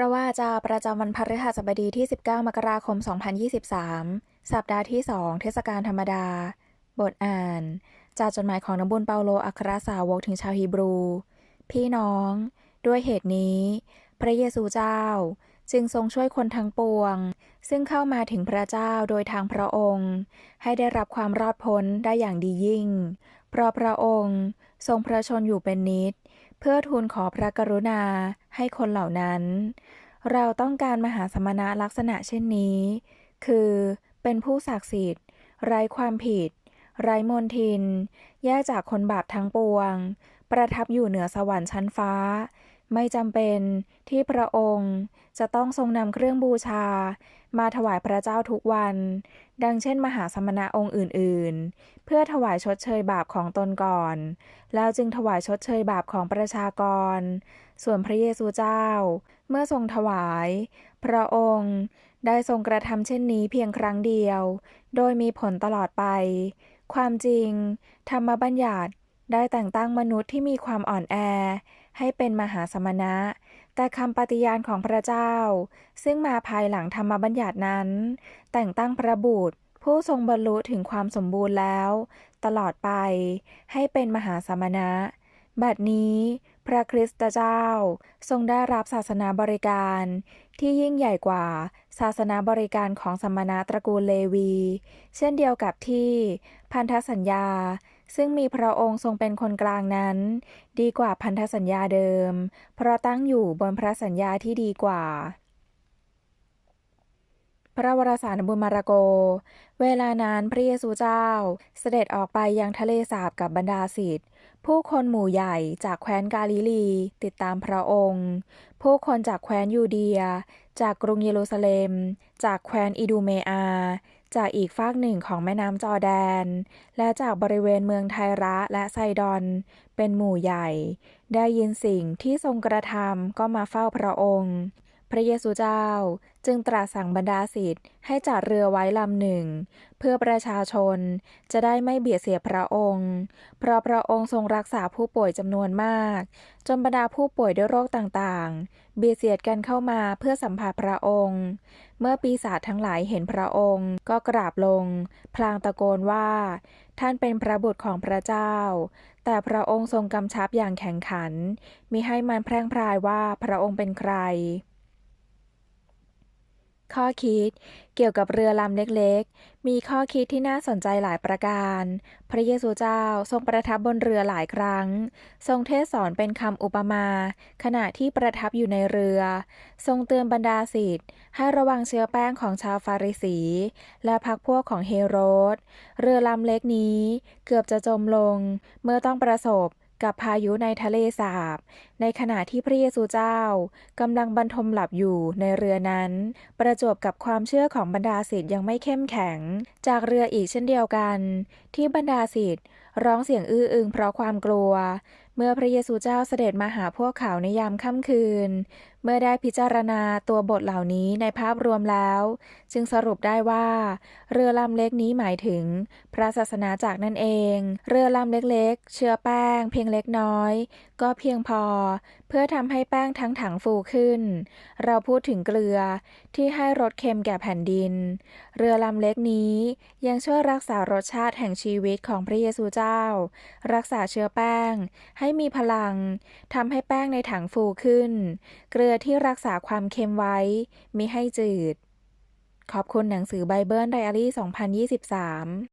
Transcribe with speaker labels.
Speaker 1: ระว่าจาประจำวันพฤหัสบดีที่ 19 มกราคม 2023 สัปดาห์ที่ 2 เทศกาลธรรมดา บทอ่าน จากจดหมายของนบุญเปาโลอัครสาวกถึงชาวฮีบรู พี่น้อง ด้วยเหตุนี้ พระเยซูเจ้า จึงทรงช่วยคนทั้งปวง ซึ่งเข้ามาถึงพระเจ้าโดยทางพระองค์ ให้ได้รับความรอดพ้นได้อย่างดียิ่ง เพราะพระองค์ทรงพระชนอยู่เป็นนิจ เพื่อทูลขอพระกรุณาให้คนเหล่านั้น เราต้องการมหาสมณะลักษณะเช่นนี้ คือเป็นผู้ศักดิ์สิทธิ์ ไร้ความผิด ไร้มนทิน แยกจากคนบาปทั้งปวง ประทับอยู่เหนือสวรรค์ชั้นฟ้า ไม่จำเป็นที่พระองค์จะต้องทรงนำเครื่องบูชา มาถวายพระเจ้าทุกวัน ดังเช่นมหาสมณะองค์อื่น ๆ เพื่อถวายชดเชยบาปของตนก่อน แล้วจึงถวายชดเชยบาปของประชากร ส่วนพระเยซูเจ้า เมื่อทรงถวาย พระองค์ได้ทรงกระทำเช่นนี้เพียงครั้งเดียว โดยมีผลตลอดไป ความจริง ธรรมบัญญัติได้แต่งตั้งมนุษย์ที่มีความอ่อนแอ ให้เป็นมหาสมณะ แต่คำปฏิญาณของพระเจ้า ซึ่งมาภายหลังธรรมบัญญัตินั้น แต่งตั้งพระบุตร ผู้ทรงบรรลุถึงความสมบูรณ์แล้ว ตลอดไปให้เป็นมหาสมณะ บัดนี้พระคริสตเจ้าทรงได้รับศาสนาบริการ ที่ยิ่งใหญ่กว่าศาสนาบริการของสมณะตระกูลเลวี เช่นเดียวกับที่พันธสัญญา ซึ่งมีพระองค์ทรงเป็นคนกลางนั้น ดีกว่าพันธสัญญาเดิม เพราะตั้งอยู่บนพระสัญญาที่ดีกว่า พระวรสารบุญมาระโก เวลานั้นพระเยซูเจ้า เสด็จออกไปยังทะเลสาบกับบรรดาศิษย์ผู้คนหมู่ใหญ่จากแคว้นกาลิลี ติดตามพระองค์ ผู้คนจากแคว้นยูเดีย จากกรุงเยรูซาเล็ม จากแคว้นอิดูเมอา จากอีกฟากหนึ่งของแม่น้ำจอแดน และจากบริเวณเมืองไทระและไซดอน เป็นหมู่ใหญ่ ได้ยินสิ่งที่ทรงกระทำก็มาเฝ้าพระองค์ พระเยซูเจ้าจึงตรัสสั่งบรรดาศิษย์ให้จัดเรือไว้ลำหนึ่ง เพื่อประชาชนจะได้ไม่เบียดเสียพระองค์ เพราะพระองค์ทรงรักษาผู้ป่วยจำนวนมาก จนบรรดาผู้ป่วยด้วยโรคต่างๆ เบียดเสียดกันเข้ามาเพื่อสัมผัสพระองค์ เมื่อปีศาจทั้งหลายเห็นพระองค์ก็กราบลง พลางตะโกนว่า ท่านเป็นพระบุตรของพระเจ้า แต่พระองค์ทรงกำชับอย่างแข็งขันมิให้มันแพร่งพรายว่าพระองค์เป็นใคร ข้อคิด เกี่ยวกับเรือลำเล็กๆ มีข้อคิดที่น่าสนใจหลายประการ พระเยซูเจ้าทรงประทับบนเรือหลายครั้ง ทรงเทศสอนเป็นคำอุปมา ขณะที่ประทับอยู่ในเรือ ทรงเตือนบรรดาศิษย์ให้ระวังเชื้อแป้งของชาวฟาริสี และพรรคพวกของเฮโรด เรือลำเล็กนี้เกือบจะจมลง เมื่อต้องประสบ กับพายุในทะเลสาบ ในขณะที่พระเยซูเจ้ากำลังบรรทมหลับอยู่ในเรือนั้น ประจวบกับความเชื่อของบรรดาศิษย์ยังไม่เข้มแข็ง จากเรืออีกเช่นเดียวกัน ที่บรรดาศิษย์ร้องเสียงอื้ออึงเพราะความกลัว เมื่อพระเยซูเจ้าเสด็จมาหาพวกเขาในยามค่ำคืน เมื่อได้พิจารณาตัวบทเหล่านี้ในภาพรวมแล้ว จึงสรุปได้ว่า เรือลำเล็กนี้หมายถึง พระศาสนาจากนั่นเอง เรือลำเล็กๆ เชื้อแป้ง เพียงเล็กน้อย ก็เพียงพอเพื่อทำให้แป้งทั้งถังฟูขึ้น เราพูดถึงเกลือที่ให้รสเค็มแก่แผ่นดิน เรือลำเล็กนี้ยังช่วยรักษารสชาติแห่งชีวิตของพระเยซูเจ้า รักษาเชื้อแป้งให้มีพลังทำให้แป้งในถังฟูขึ้น เกลือที่รักษาความเค็มไว้มิให้จืด ขอบคุณหนังสือไบเบิลไดอารี่ 2023